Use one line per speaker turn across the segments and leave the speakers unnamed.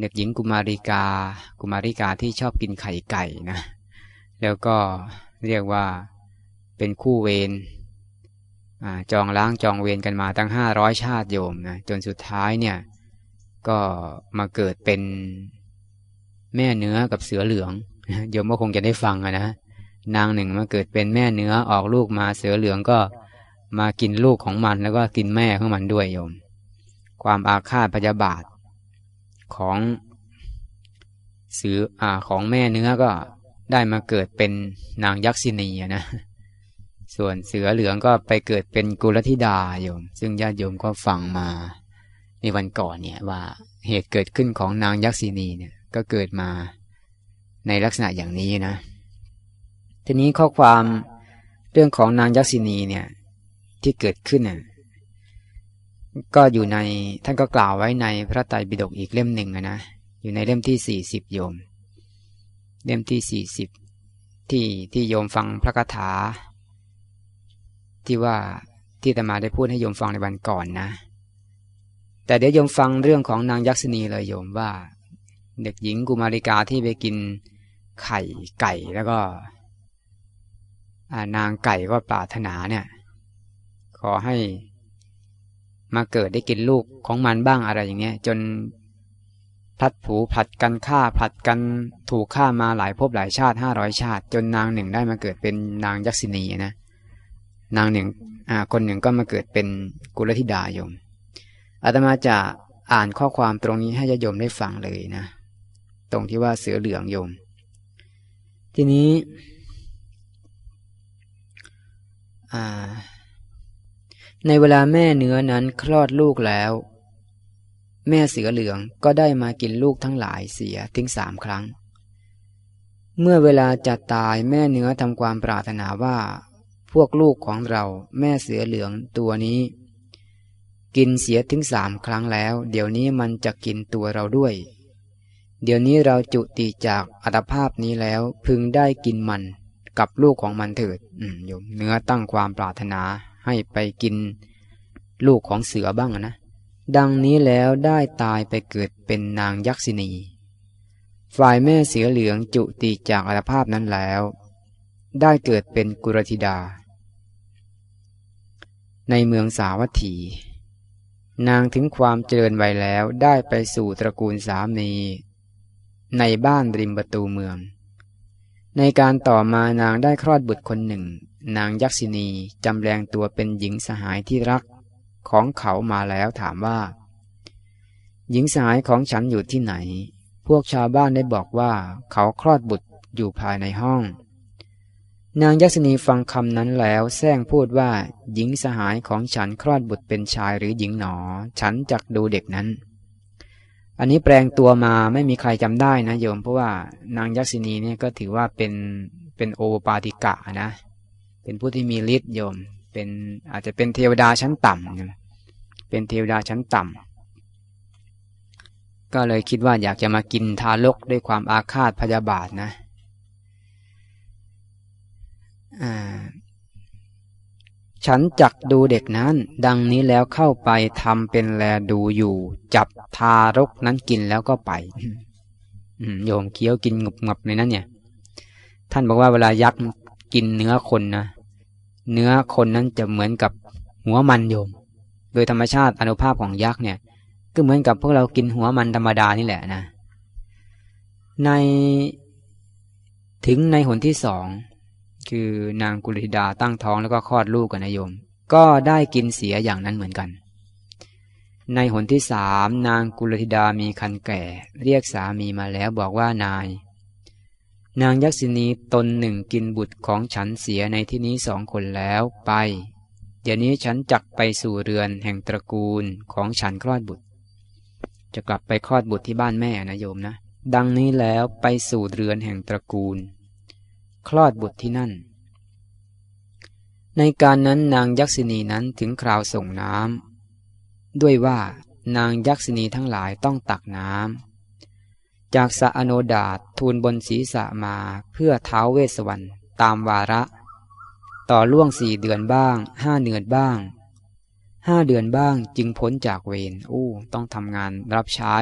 เด็กหญิงกุมาริกา กุมาริกาที่ชอบกินไข่ไก่นะ แล้วก็เรียกว่าเป็นคู่เวรจองล้างจองเวรกันมาตั้งห้าร้อยชาติโยมนะจนสุดท้ายเนี่ยก็มาเกิดเป็นแม่เนื้อกับเสือเหลืองโยมก็คงจะได้ฟังนะนางหนึ่งมาเกิดเป็นแม่เนื้อออกลูกมาเสือเหลืองก็มากินลูกของมันแล้วก็กินแม่ของมันด้วยโยม ความอาฆาตพยาบาท ของเสืออ่าของแม่เนื้อก็ได้มาเกิดเป็นนางยักษินีนะ ส่วนเสือเหลืองก็ไปเกิดเป็นกุลธิดาโยม ซึ่งญาติโยมก็ฟังมาในวันก่อนเนี่ยว่าเหตุเกิดขึ้นของนางยักษินีเนี่ยก็เกิดมาในลักษณะอย่างนี้นะ ทีนี้ข้อความเรื่องของนางยักษินีเนี่ยที่เกิดขึ้นน่ย ก็อยู่ในท่านก็กล่าวไว้ในพระไตรปิฎกอีกเล่มหนึ่งนะอยู่ในเล่มที่สี่สิบโยม เล่มที่สี่สิบที่ที่โยมฟังพระคาถา ที่ว่าที่ตมาได้พูดให้โยมฟังในวันก่อนนะ แต่เดี๋ยวโยมฟังเรื่องของนางยักษณีเลยโยมว่า เด็กหญิงกุมาริกาที่ไปกินไข่ไก่แล้วก็นางไก่ก็ปรารถนาเนี่ย ขอให้ มาเกิดได้กินลูกของมันบ้างอะไรอย่างเงี้ย จนพลัดผูผลัดกันฆ่าผลัดกันถูกฆ่ามาหลายภพหลายชาติห้าร้อยชาติ จนนางหนึ่งได้มาเกิดเป็นนางยักษินีนะนางหนึ่งอ่าคนหนึ่งก็มาเกิดเป็นกุลธิดาโยมอาตมาจะอ่านข้อความตรงนี้ให้ญาโยมได้ฟังเลยนะ ตรงที่ว่าเสือเหลืองโยม ทีนี้อ่า ในเวลาแม่เนื้อนั้นคลอดลูกแล้ว แม่เสือเหลืองก็ได้มากินลูกทั้งหลายเสียถึงสามครั้ง เมื่อเวลาจะตายแม่เนื้อทำความปรารถนาว่า พวกลูกของเราแม่เสือเหลืองตัวนี้ กินเสียถึงสามครั้งแล้ว เดี๋ยวนี้มันจะกินตัวเราด้วย เดี๋ยวนี้เราจุติจากอัตภาพนี้แล้วพึงได้กินมันกับลูกของมันเถิดอืมโยมเนื้อตั้งความปรารถนา ให้ไปกิน ลูกของเสือบ้างนะ ดังนี้แล้วได้ตายไปเกิดเป็นนางยักษินี ฝ่ายแม่เสือเหลืองจุติจากอัตภาพนั้นแล้ว ได้เกิดเป็นกุรธิดา ในเมืองสาวัตถี นางถึงความเจริญไวแล้วได้ไปสู่ตระกูลสามี ในบ้านริมประตูเมือง ในการต่อมานางได้คลอดบุตรคนหนึ่ง นางยักษินีจำแรงตัวเป็นหญิงสหายที่รักของเขามาแล้วถามว่า หญิงสหายของฉันอยู่ที่ไหน พวกชาวบ้านได้บอกว่า เขาคลอดบุตรอยู่ภายในห้อง นางยักษินีฟังคำนั้นแล้วแซงพูดว่า หญิงสหายของฉันคลอดบุตรเป็นชายหรือหญิงหนอ ฉันจักดูเด็กนั้น อันนี้แปลงตัวมาไม่มีใครจำได้นะโยม เพราะว่านางยักษินีเนี่ยก็ถือว่าเป็นเป็นโอปาติกะนะ เป็นผู้ที่มีฤทธิ์โยม เป็นอาจจะเป็นเทวดาชั้นต่ำเป็นเทวดาชั้นต่ำก็เลยคิดว่าอยากจะมากินทารกด้วยความอาฆาตพยาบาทนะ ฉันจักดูเด็กนั้น ดังนี้แล้วเข้าไปทำเป็นแลดูอยู่ จับทารกนั้นกินแล้วก็ไปโยมเคี้ยวกินงบงบในนั้นเนี่ย ท่านบอกว่าเวลายักษ์กินเนื้อคนนะเนื้อคนนั้นจะเหมือนกับหัวมันโยม โดยธรรมชาติอนุภาพของยักษ์เนี่ย ก็เหมือนกับพวกเรากินหัวมันธรรมดานี่แหละนะ ในถึงในหนที่สอง คือนางกุลธิดาตั้งท้องแล้วก็คลอดลูกกันนะโยม ก็ได้กินเสียอย่างนั้นเหมือนกัน ในหนที่สามนางกุลธิดามีคันแก่ เรียกสามีมาแล้วบอกว่านาย นางยักษินีตนหนึ่งกินบุตรของฉันเสียในที่นี้สองคนแล้วไป เดี๋ยวนี้ฉันจักไปสู่เรือนแห่งตระกูลของฉันคลอดบุตรจจะกลับไปคลอดบุตรที่บ้านแม่นะโยมนะ ดังนี้แล้วไปสู่เรือนแห่งตระกูล คลอดบุตรที่นั่น ในการนั้นนางยักษินีนั้นถึงคราวส่งน้ำด้วยว่านางยักษินีทั้งหลายต้องตักน้ำจากสะอโนดาตทูลบนศีรษะมาเพื่อเท้าเวสวรรณตามวาระ ต่อล่วงสี่เดือนบ้างห้าเดือนบ้างห้าเดือนบ้างจึงพ้นจากเวรอู้ต้องทำงานรับใช้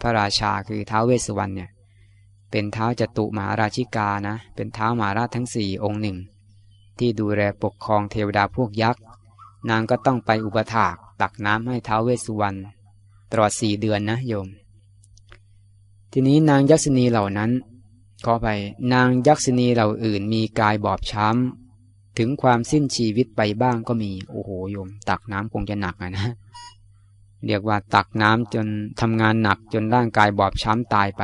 พระราชาคือเท้าเวสวรรณเนี่ย เป็นเท้าจตุมหาราชิกานะ เป็นเท้ามหาราชทั้งสี่องค์หนึ่ง ที่ดูแลปกครองเทวดาพวกยักษ์ นางก็ต้องไปอุปถากตักน้ำให้เท้าเวสุวรรณตลอดสี่เดือนนะโยม ทีนี้นางยักษินีเหล่านั้นขอไปนางยักษินีเหล่าอื่นมีกายบอบช้ำ ถึงความสิ้นชีวิตไปบ้างก็มี โอ้โหโยม ตักน้ำคงจะหนักนะ เรียกว่าตักน้ำจนทำงานหนักจนร่างกายบอบช้ำตายไป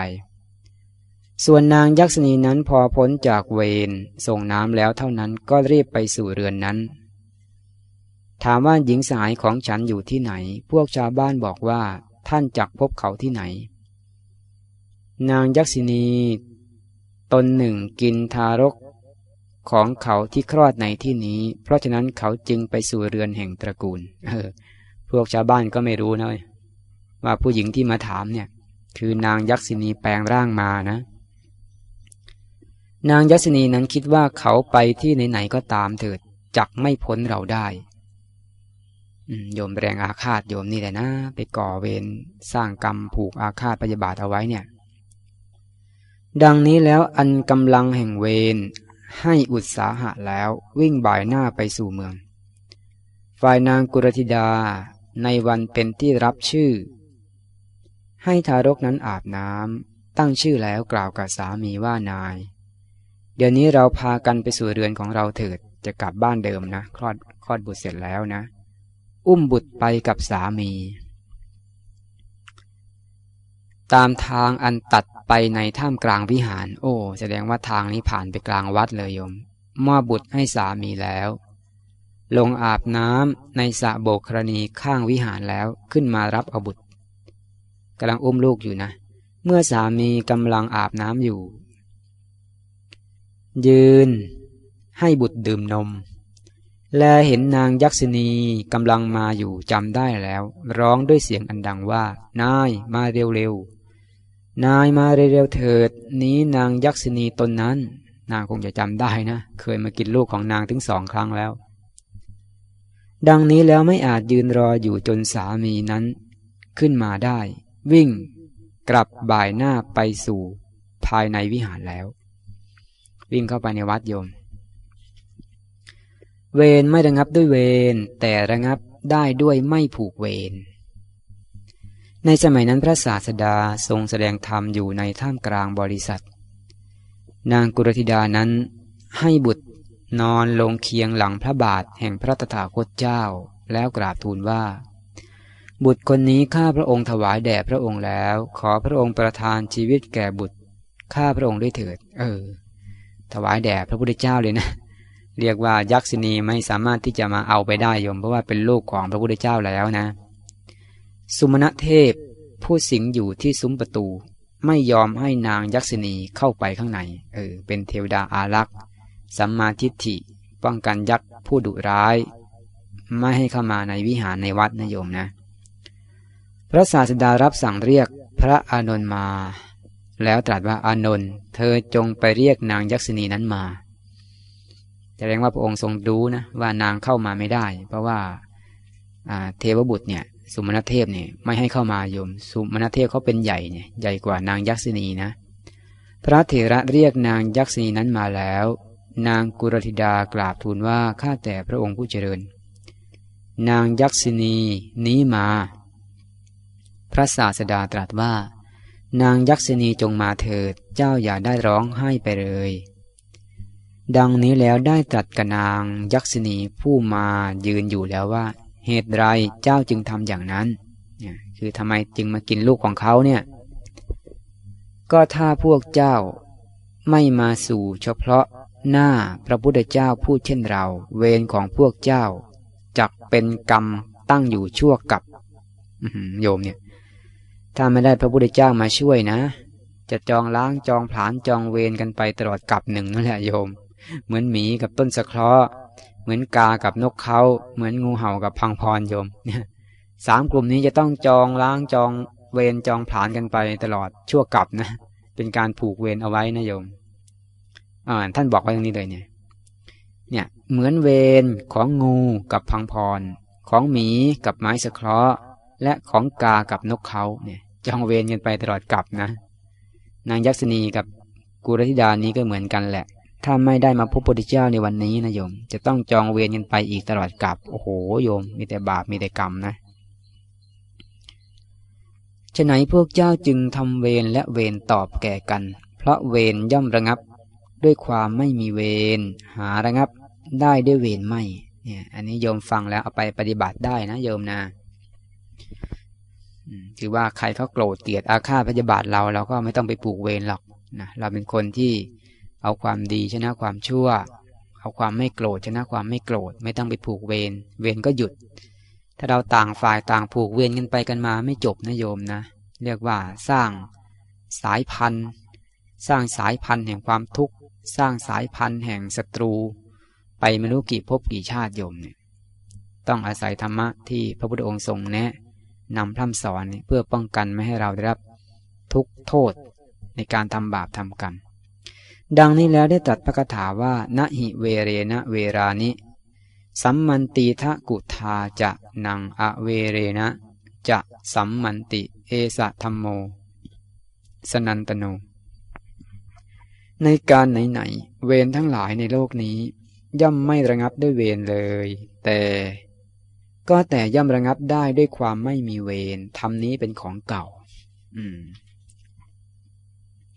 ส่วนนางยักษินีนั้นพอพ้นจากเวรส่งน้ำแล้วเท่านั้นก็รีบไปสู่เรือนนั้น ถามว่าหญิงสายของฉันอยู่ที่ไหน พวกชาวบ้านบอกว่าท่านจักพบเขาที่ไหน นางยักษินีตนหนึ่งกินทารกของเขาที่คลอดในที่นี้ เพราะฉะนั้นเขาจึงไปสู่เรือนแห่งตระกูลเออพวกชาวบ้านก็ไม่รู้นะว่าผู้หญิงที่มาถามเนี่ย คือนางยักษินีแปลงร่างมานะ นางยักษินีนั้นคิดว่าเขาไปที่ไหนๆก็ตามเถิดจักไม่พ้นเราได้โยมแรงอาฆาตโยมนี่แหละนะ ไปก่อเวรสร้างกรรมผูกอาฆาตปฏิบาตเอาไว้เนี่ย ดังนี้แล้วอันกำลังแห่งเวรให้อุตสาหะแล้ววิ่งบ่ายหน้าไปสู่เมือง ฝ่ายนางกุรธิดาในวันเป็นที่รับชื่อ ให้ทารกนั้นอาบน้ำตั้งชื่อแล้วกล่าวกับสามีว่านาย เดี๋ยวนี้เราพากันไปสู่เรือนของเราเถิด จะกลับบ้านเดิมนะ คลอดคลอดบุตรเสร็จแล้วนะ อุ้มบุตรไปกับสามี ตามทางอันตัดไปในถ้ำกลางวิหาร โอ้ แสดงว่าทางนี้ผ่านไปกลางวัดเลยโยมมอบบุตรให้สามีแล้ว ลงอาบน้ำในสระโบกครณีข้างวิหารแล้วขึ้นมารับเอาบุตรกำลังอุ้มลูกอยู่นะ เมื่อสามีกำลังอาบน้ำอยู่ ยืน ให้บุตรดื่มนม และเห็นนางยักษินีกำลังมาอยู่จำได้แล้ว ร้องด้วยเสียงอันดังว่า นายมาเร็วๆ นายมาเร็วๆเถิด นี้นางยักษินีตนนั้น นางคงจะจำได้นะ เคยมากินลูกของนางถึงสองครั้งแล้ว ดังนี้แล้วไม่อาจยืนรออยู่จนสามีนั้น ขึ้นมาได้ วิ่ง กลับบ่ายหน้าไปสู่ภายในวิหารแล้ว วิ่งเข้าไปในวัดโยม เวรไม่ระงับด้วยเวรแต่ระงับได้ด้วยไม่ผูกเวรในสมัยนั้นพระศาสดาทรงแสดงธรรมอยู่ในท่ามกลางบริษัท นางกุรธิดานั้นให้บุตรนอนลงเคียงหลังพระบาทแห่งพระตถาคตเจ้าแล้วกราบทูลว่า บุตรคนนี้ข้าพระองค์ถวายแด่พระองค์แล้ว ขอพระองค์ประทานชีวิตแก่บุตรข้าพระองค์ด้วยเถิด เออ ถวายแด่พระพุทธเจ้าเลยนะ เรียกว่ายักษินีไม่สามารถที่จะมาเอาไปได้โยม เพราะว่าเป็นลูกของพระพุทธเจ้าแล้วนะ สุมาณเทพผู้สิงอยู่ที่ซุ้มประตู ไม่ยอมให้นางยักษินีเข้าไปข้างใน เออ เป็นเทวดาอารักษ์สัมมาทิฏฐิ ป้องกันยักษ์ผู้ดุร้าย ไม่ให้เข้ามาในวิหารในวัดนะโยมนะ พระศาสดารับสั่งเรียกพระอานนท์มา แล้วตรัสว่าอานนท์เธอจงไปเรียกนางยักษินีนั้นมาแสดงว่าพระองค์ทรงรู้นะว่านางเข้ามาไม่ได้ เพราะว่าเทวบุตรเนี่ยสุมาณเทพเนี่ยไม่ให้เข้ามาโยม สุมาณเทพเขาเป็นใหญ่เนี่ยใหญ่กว่านางยักษินีนะ พระเถระเรียกนางยักษินีนั้นมาแล้ว นางกุรธิดากราบทูลว่าข้าแต่พระองค์ผู้เจริญ นางยักษินีนี้มา พระศาสดาตรัสว่า นางยักษินีจงมาเถิด เจ้าอย่าได้ร้องไห้ไปเลย ดังนี้แล้วได้ตรัสกับนางยักษินีผู้มายืนอยู่แล้วว่า เหตุไรเจ้าจึงทำอย่างนั้น คือทำไมจึงมากินลูกของเขาเนี่ย ก็ถ้าพวกเจ้าไม่มาสู่เฉพาะหน้าพระพุทธเจ้าพูดเช่นเรา เวรของพวกเจ้าจักเป็นกรรมตั้งอยู่ชั่วกับโยมเนี่ย ถ้าไม่ได้พระพุทธเจ้ามาช่วยนะ จะจองล้างจองผลานจองเวรกันไปตลอดกับหนึ่งนั่นแหละโยม เหมือนหมีกับต้นสะเคราะห์เหมือนกากับนกเขาเหมือนงูเห่ากับพังพรโยมสามกลุ่มนี้จะต้องจองล้างจองเวรจองผลานกันไปตลอดชั่วกับนะ เป็นการผูกเวรเอาไว้นะโยมอ่าท่านบอกไว้ตรงนี้เลยเนี่ย เนี่ยเหมือนเวรของงูกับพังพร ของหมีกับไม้สะเคราะห์และของกากับนกเขาเนี่ย จองเวรกันไปตลอดกลับนะ นางยักษณีกับกุรธิดานี้ก็เหมือนกันแหละ ถ้าไม่ได้มาพบพระพุทธเจ้าในวันนี้นะโยม จะต้องจองเวรกันไปอีกตลอดกลับ โอ้โหโยม มีแต่บาปมีแต่กรรมนะฉะไหนพวกเจ้าจึงทำเวรและเวรตอบแก่กัน เพราะเวรย่อมระงับด้วยความไม่มีเวรหาระงับได้ด้วยเวรไม่เนี่ยอันนี้โยมฟังแล้วเอาไปปฏิบัติได้นะโยมนะ ถือว่าใครเขาโกรธเกลียดอาฆาตพยาบาทเราเราก็ไม่ต้องไปปลูกเวรหรอกนะเราเป็นคนที่เอาความดีชนะความชั่ว เอาความไม่โกรธชนะความไม่โกรธ ไม่ต้องไปผูกเวรเวรก็หยุด ถ้าเราต่างฝ่ายต่างผูกเวรกันไปกันมาไม่จบนะโยมนะ เรียกว่าสร้างสายพันธุ์ สร้างสายพันธุ์แห่งความทุกข์สร้างสายพันธุ์แห่งศัตรู ไปไม่รู้กี่ภพกี่ชาติโยมเนี่ยต้องอาศัยธรรมะที่พระพุทธองค์ทรงแนะ นำพร่ำสอนเพื่อป้องกันไม่ให้เราได้รับทุกโทษในการทำบาปทำกรรม ดังนี้แล้วได้ตรัสพระคาถาว่าณหิเวเรนะเวรานิ สัมมันติทะกุทาจะนังอเวเรนะจะสัมมันติ เอสะธรรมโม สนันตโน ในการไหนๆเวรทั้งหลายในโลกนี้ ย่อมไม่ระงับด้วยเวรเลย แต่ ก็แต่ย่อมระงับได้ด้วยความไม่มีเวรทำนี้เป็นของเก่า อืม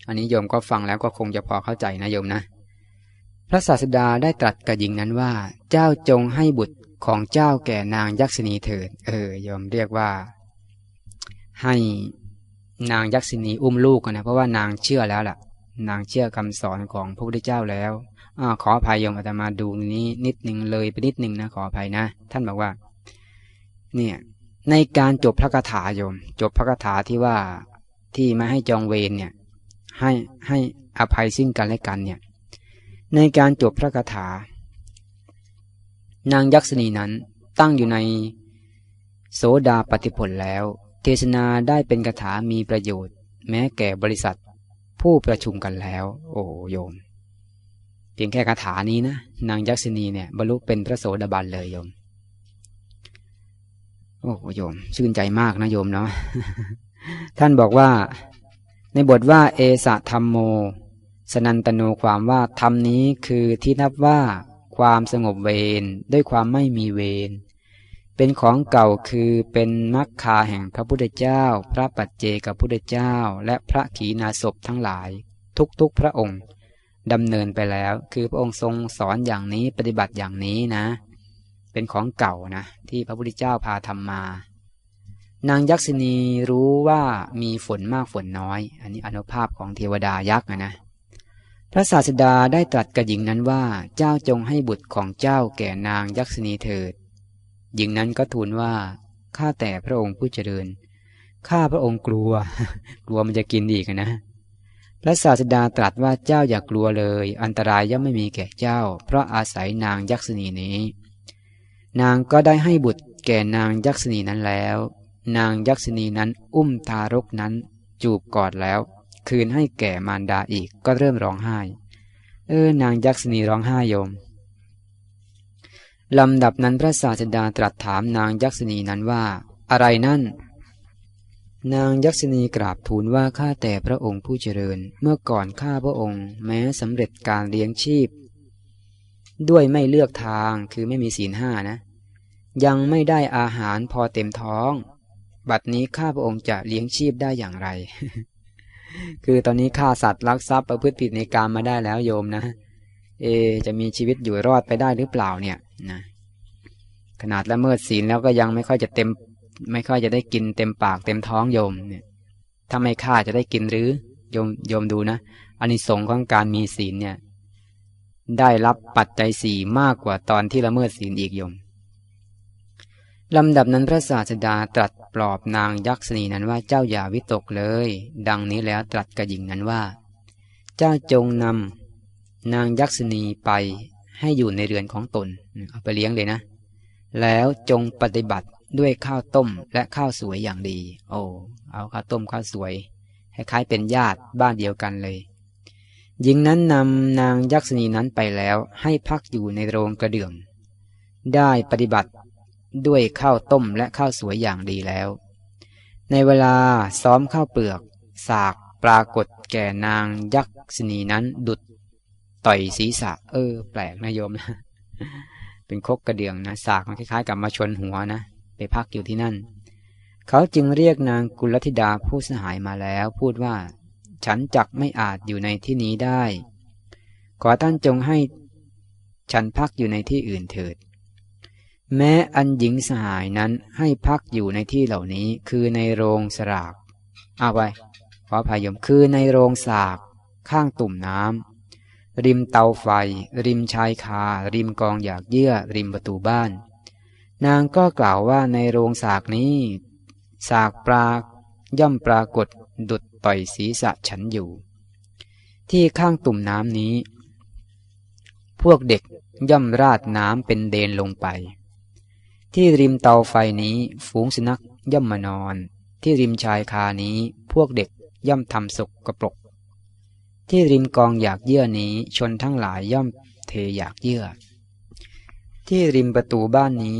อันนี้โยมก็ฟังแล้วก็คงจะพอเข้าใจนะโยมนะ พระศาสดาได้ตรัสกับหญิงนั้นว่า เจ้าจงให้บุตรของเจ้าแก่นางยักษินีเถิด เออโยมเรียกว่า ให้นางยักษินีอุ้มลูกนะเพราะว่านางเชื่อแล้วล่ะ นางเชื่อคำสอนของพระพุทธเจ้าแล้วอขออภัยโยมอาตมาดูนี้นิดหนึ่งเลยไปนิดหนึ่งนะขออภัยนะ ท่านบอกว่า เนี่ยในการจบพระคาถาโยม จบพระคาถาที่ว่าที่ไม่ให้จองเวรเนี่ยให้ให้อภัยซึ่งกันและกันเนี่ยในการจบพระคาถา นางยักษณีนั้นตั้งอยู่ในโสดาปฏิผลแล้ว เทศนาได้เป็นคาถามีประโยชน์ แม้แก่บริษัทผู้ประชุมกันแล้ว โอ้โยม เพียงแค่คาถานี้นะ นางยักษณีเนี่ยบรรลุเป็นพระโสดาบันเลยโยม โอ้โยม ชื่นใจมากนะโยมเนาะท่านบอกว่า ในบทว่า เอสะธรรมโม สนันตโนความว่าธรรมนี้คือที่นับว่าความสงบเวรด้วยความไม่มีเวรเป็นของเก่าคือเป็นมักคาแห่งพระพุทธเจ้า พระปัจเจกพุทธเจ้า และพระขีณาสพทั้งหลาย ทุกๆพระองค์ดำเนินไปแล้ว คือพระองค์ทรงสอนอย่างนี้ปฏิบัติอย่างนี้นะ เป็นของเก่านะ ที่พระพุทธเจ้าพาทำมา นางยักษินีรู้ว่ามีฝนมากฝนน้อย อันนี้อนุภาพของเทวดายักษ์นะพระศาสดาได้ตรัสกับหญิงนั้นว่าเจ้าจงให้บุตรของเจ้าแก่นางยักษินีเถิด หญิงนั้นก็ทูลว่าข้าแต่พระองค์ผู้เจริญข้าพระองค์กลัว กลัวมันจะกินอีกนะ พระศาสดาตรัสว่าเจ้าอย่ากกลัวเลย อันตรายย่อมไม่มีแก่เจ้า เพราะอาศัยนางยักษินีนี้ นางก็ได้ให้บุตรแก่นางยักษณีนั้นแล้ว นางยักษณีนั้นอุ้มทารกนั้น จูบกอดแล้ว คืนให้แก่มารดาอีกก็เริ่มร้องไห้ เออนางยักษณีร้องไห้โยมลำดับนั้นพระศาสดาตรัสถามนางยักษณีนั้นว่า อะไรนั่น นางยักษณีกราบทูลว่าข้าแต่พระองค์ผู้เจริญ เมื่อก่อนข้าพระองค์ แม้สำเร็จการเลี้ยงชีพ ด้วยไม่เลือกทางคือไม่มีศีลห้านะ ยังไม่ได้อาหารพอเต็มท้อง บัดนี้ข้าพระองค์จะเลี้ยงชีพได้อย่างไร คือตอนนี้ฆ่าสัตว์ลักทรัพย์ประพฤติผิดในการมาได้แล้วโยมนะ เอ จะมีชีวิตอยู่รอดไปได้หรือเปล่าเนี่ยนะขนาดละเมิดศีลแล้วก็ยังไม่ค่อยจะเต็ม ไม่ค่อยจะได้กินเต็มปากเต็มท้องโยมเนี่ยถ้าไม่ฆ่าจะได้กินหรือโยมโยมดูนะอันนี้สงของการมีศีลเนี่ย ได้รับปัจจัยสี่มากกว่าตอนที่ละเมิดศีลอีกยมลำดับนั้นพระศาสดาตรัสปลอบนางยักษณีนั้นว่าเจ้าอย่าวิตกเลย ดังนี้แล้วตรัสกับหญิงนั้นว่า เจ้าจงนำนางยักษณีไปให้อยู่ในเรือนของตนเอาไปเลี้ยงเลยนะ แล้วจงปฏิบัติด้วยข้าวต้มและข้าวสวยอย่างดี โอ้เอาข้าวต้มข้าวสวยคล้ายๆเป็นญาติบ้านเดียวกันเลย หญิงนั้นนำนางยักษณีนั้นไปแล้วให้พักอยู่ในโรงกระเดื่อง ได้ปฏิบัติด้วยข้าวต้มและข้าวสวยอย่างดีแล้ว ในเวลาซ้อมข้าวเปลือก สากปรากฏแก่นางยักษณีนั้นดุดต่อยศีรษะ เออ แปลกนะโยมนะเป็นคกกระเดื่องนะสากมันคล้ายๆ กับมาชนหัวนะไปพักอยู่ที่นั่น เขาจึงเรียกนางกุลธิดาผู้สหายมาแล้วพูดว่า ฉันจักไม่อาจอยู่ในที่นี้ได้ ขอท่านจงให้ฉันพักอยู่ในที่อื่นเถิด แม้อันหญิงสหายนั้นให้พักอยู่ในที่เหล่านี้คือในโรงสรากเอาไปขอพายมคือในโรงสากข้างตุ่มน้ำริมเตาไฟ ริมชายคา ริมกองอยากเยื่อ ริมประตูบ้าน นางก็กล่าวว่าในโรงสากนี้ สากปลาย่อมปรากฏดุด ต่อยศีรษะฉันอยู่ ที่ข้างตุ่มน้ำนี้ พวกเด็กย่อมราดน้ำเป็นเดนลงไป ที่ริมเตาไฟนี้ฝูงสุนัขย่อมมานอน ที่ริมชายคานี้พวกเด็กย่อมทำสกกระปรก ที่ริมกองอยากเยื่อนี้ชนทั้งหลายย่อมเทอยากเยื่อ ที่ริมประตูบ้านนี้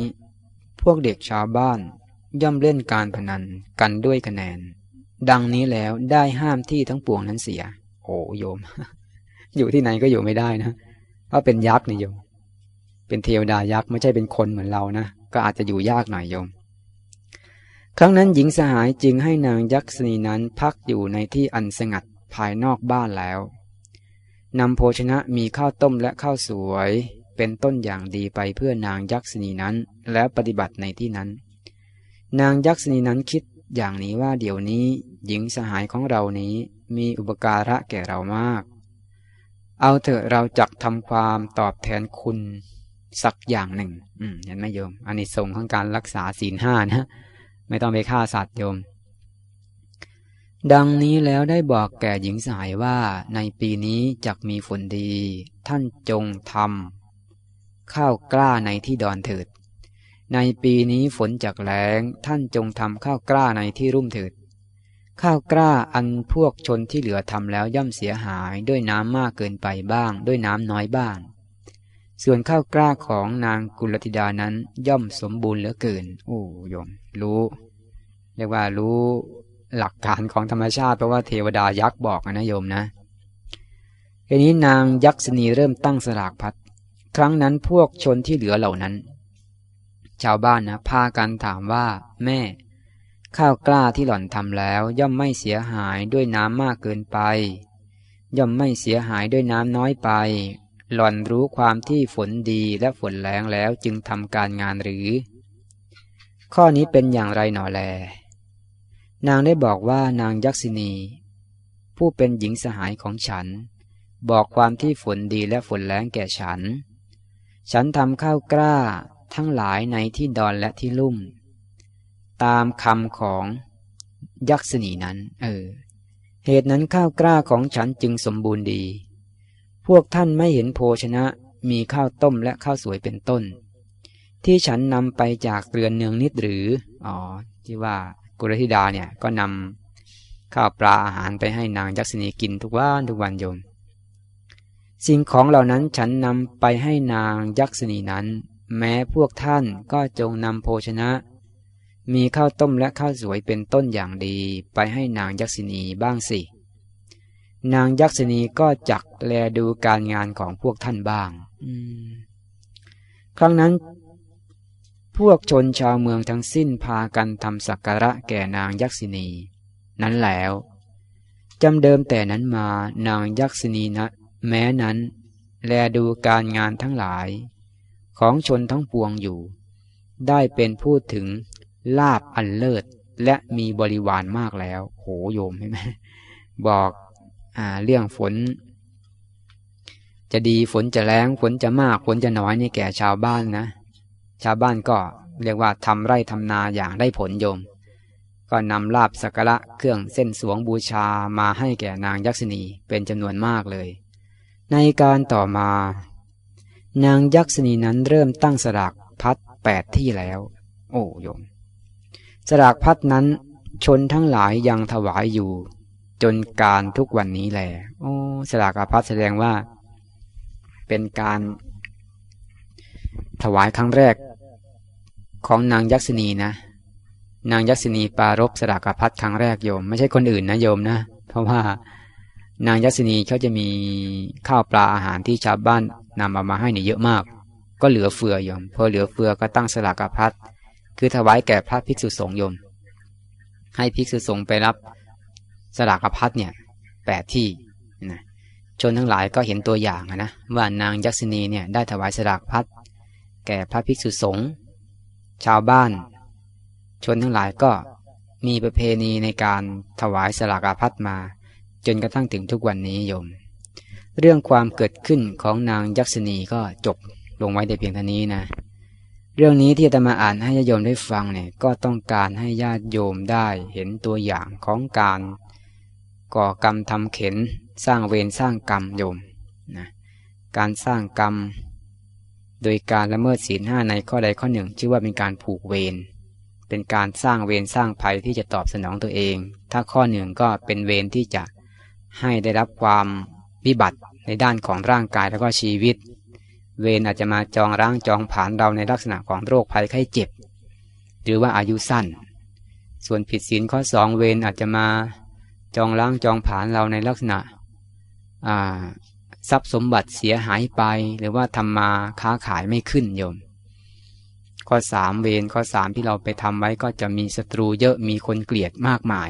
พวกเด็กชาวบ้านย่อมเล่นการพนันกันด้วยคะแนน ดังนี้แล้วได้ห้ามที่ทั้งปวงนั้นเสีย โอ้โยม อยู่ที่ไหนก็อยู่ไม่ได้นะเพราะเป็นยักษ์นี่โยม เป็นเทวดายักษ์ไม่ใช่เป็นคนเหมือนเรานะ ก็อาจจะอยู่ยากหน่อยโยม ครั้งนั้นหญิงสหายจึงให้นางยักษ์นีนั้นพักอยู่ในที่อันสงัดภายนอกบ้านแล้วนำโภชนะมีข้าวต้มและข้าวสวย เป็นต้นอย่างดีไปเพื่อนางยักษณีนั้น แล้วปฏิบัติในที่นั้น นางยักษณีนั้นคิด อย่างนี้ว่าเดี๋ยวนี้หญิงสหายของเรานี้มีอุปการะแก่เรามาก เอาเถอะเราจักทำความตอบแทนคุณสักอย่างหนึ่ง อืมเห็นไหมโยมอันนี้ทรงของการรักษาศีลห้านะ ไม่ต้องไปฆ่าสัตว์โยม ดังนี้แล้วได้บอกแก่หญิงสายว่าในปีนี้จักมีฝนดี ท่านจงทำข้าวกล้าในที่ดอนเถิด ในปีนี้ฝนจากแรงท่านจงทำข้าวกล้าในที่รุ่มเถิด ข้าวกล้าอันพวกชนที่เหลือทำแล้วย่อมเสียหายด้วยน้ำมากเกินไปบ้าง ด้วยน้ำน้อยบ้าง ส่วนข้าวกล้าของนางกุลธิดานั้นย่อมสมบูรณ์เหลือเกิน โอ้ยม รู้ เรียกว่ารู้หลักการของธรรมชาติเพราะว่าเทวดายักษ์บอกนะโยมนะทีนี้นางยักษณีเริ่มตั้งสลากพัดครั้งนั้นพวกชนที่เหลือเหล่านั้น ชาวบ้านนะพากันถามว่า แม่ ข้าวกล้าที่หล่อนทำแล้ว ย่อมไม่เสียหายด้วยน้ำมากเกินไป ย่อมไม่เสียหายด้วยน้ำน้อยไป หล่อนรู้ความที่ฝนดีและฝนแรงแล้วจึงทำการงานหรือ ข้อนี้เป็นอย่างไรหนอแล นางได้บอกว่านางยักษินี ผู้เป็นหญิงสหายของฉัน บอกความที่ฝนดีและฝนแรงแก่ฉัน ฉันทำข้าวกล้า ทั้งหลายในที่ดอนและที่ลุ่ม ตามคำของยักษณีนั้น เออ เหตุนั้นข้าวกล้าของฉันจึงสมบูรณ์ดี พวกท่านไม่เห็นโภชนะมีข้าวต้มและข้าวสวยเป็นต้น ที่ฉันนำไปจากเรือนเนืองนิดหรือ อ๋อ ที่ว่ากุรธิดาเนี่ยก็นำข้าวปลาอาหารไปให้นางยักษณีกินทุกวันทุกวันโยม สิ่งของเหล่านั้นฉันนำไปให้นางยักษณีนั้น แม้พวกท่านก็จงนำโภชนะ มีข้าวต้มและข้าวสวยเป็นต้นอย่างดีไปให้นางยักษณีบ้างสิ นางยักษณีก็จักแลดูการงานของพวกท่านบ้างครั้งนั้น พวกชนชาวเมืองทั้งสิ้นพากันทำสักการะแก่นางยักษินี นั้นแล้วจำเดิมแต่นั้นมานางยักษินีนะแม้นั้น แลดูการงานทั้งหลาย ของชนทั้งปวงอยู่ ได้เป็นพูดถึงลาบอันเลิศและมีบริวารมากแล้ว โหโยมใช่ไหมบอกอเรื่องฝน จะดีฝนจะแรงฝนจะมากฝนจะน้อยนี่แก่ชาวบ้านนะ ชาวบ้านก็เรียกว่าทำไร่ทำนาอย่างได้ผลโยม ก็นำลาบสักระเครื่องเส้นสวงบูชามาให้แก่นางยักษณีเป็นจำนวนมากเลย ในการต่อมา นางยักษณีนั้นเริ่มตั้งสลากพัดแปดที่แล้ว โอ้โยม สลากพัดนั้น ชนทั้งหลายยังถวายอยู่ จนการทุกวันนี้แหละโอ้สลากพัดแสดงว่า เป็นการถวายครั้งแรก ของนางยักษณีนะ นางยักษณีปารบสลากพัดครั้งแรกโยม ไม่ใช่คนอื่นนะโยมนะ เพราะว่า นางยักษณีเขาจะมีข้าวปลาอาหารที่ชาวบ้านนำเอามาให้เนี่ยเยอะมาก ก็เหลือเฟือโยมพอเหลือเฟือก็ตั้งสลากพัดคือถวายแก่พระภิกษุสงฆ์โยม ให้ภิกษุสงฆ์ไปรับสลากพัดเนี่ยแปดที่นะชนทั้งหลายก็เห็นตัวอย่างนะว่านางยักษณีเนี่ยได้ถวายสลากพัดแก่พระภิกษุสงฆ์ชาวบ้าน ชนทั้งหลายก็มีประเพณีในการถวายสลากพัดมา จนกระทั่งถึงทุกวันนี้โยม เรื่องความเกิดขึ้นของนางยักษณีก็จบลงไว้แต่เพียงเท่านี้นะ เรื่องนี้ที่จะมาอ่านให้ญาติโยมได้ฟังเนี่ยก็ต้องการให้ญาติโยมได้เห็นตัวอย่างของการก่อกรรมทำเข็นสร้างเวรสร้างกรรมโยมนะการสร้างกรรม โดยการละเมิดศีลห้าในข้อใดข้อหนึ่ง ชื่อว่าเป็นการผูกเวรเป็นการสร้างเวรสร้างภัยที่จะตอบสนองตัวเอง ถ้าข้อหนึ่งก็เป็นเวรที่จะ ให้ได้รับความวิบัติในด้านของร่างกายแล้วก็ชีวิต เวรอาจจะมาจองร่างจองผานเราในลักษณะของโรคภัยไข้เจ็บ หรือว่าอายุสั้น ส่วนผิดศีลข้อสองเวรอาจจะมาจองร่างจองผานเราในลักษณะทรัพย์สมบัติเสียหายไป หรือว่าทำมาค้าขายไม่ขึ้นโยม ข้อสามเวรข้อสามที่เราไปทำไว้ก็จะมีศัตรูเยอะมีคนเกลียดมากมาย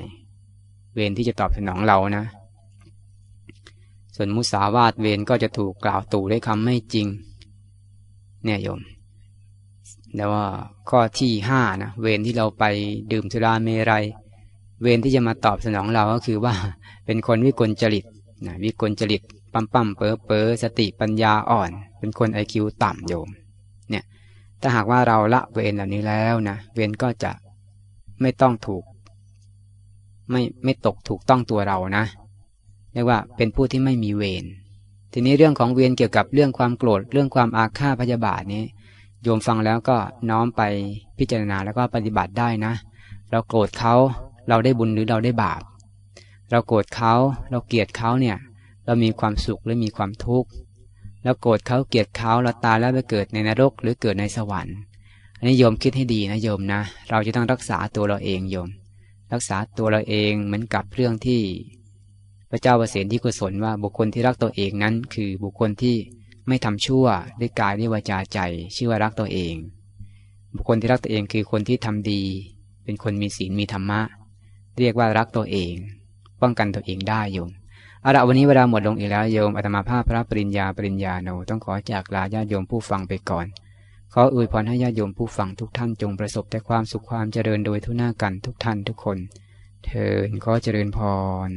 เวรที่จะตอบสนองเรานะ ส่วนมุสาวาทเวรก็จะถูกกล่าวตู่ด้วยคำไม่จริง เนี่ยโยม แล้วว่าข้อที่ห้านะเวรที่เราไปดื่มสุราเมรัยเวรที่จะมาตอบสนองเราก็คือว่า เป็นคนวิกลจริตนะวิกลจริตปั๊มปั๊มเปอเปอสติปัญญาอ่อน เป็นคนไอคิวต่ำโยม เนี่ย ถ้าหากว่าเราละเวรเหล่านี้แล้วนะเวรก็จะไม่ต้องถูก ไม่ไม่ตกถูกต้องตัวเรานะ เรียกว่าเป็นผู้ที่ไม่มีเวรทีนี้เรื่องของเวรเกี่ยวกับเรื่องความโกรธเรื่องความอาฆาตพยาบาทนี้ โยมฟังแล้วก็น้อมไปพิจารณาแล้วก็ปฏิบัติได้นะ เราโกรธเขาเราได้บุญหรือเราได้บาป เราโกรธเขาเราเกลียดเขาเนี่ย เรามีความสุขหรือมีความทุกข์แล้วโกรธเขาเกลียดเขาเราตายแล้วไปเกิดในนรกหรือเกิดในสวรรค์อันนี้โยมคิดให้ดีนะโยมนะ เราจะต้องรักษาตัวเราเองโยม รักษาตัวเราเองเหมือนกับเรื่องที่ พระเจ้าประเสริฐที่กุศลว่าบุคคลที่รักตัวเองนั้น คือบุคคลที่ไม่ทำชั่วด้วยกายด้วยวาจาใจชื่อว่ารักตัวเอง บุคคลที่รักตัวเองคือคนที่ทำดี เป็นคนมีศีลมีธรรมะ เรียกว่ารักตัวเอง ป้องกันตัวเองได้โยมเอาละวันนี้เวลาหมดลงอีกแล้วโยมอาตมาภาพพระปริญญาปริญญาโนต้องขอจากลาญาติโยมผู้ฟังไปก่อน ขออวยพรให้ญาติโยมผู้ฟังทุกท่านจงประสบแต่ความสุขความเจริญโดยทุกหน้ากันทุกท่านทุกคน เทินขอเจริญพร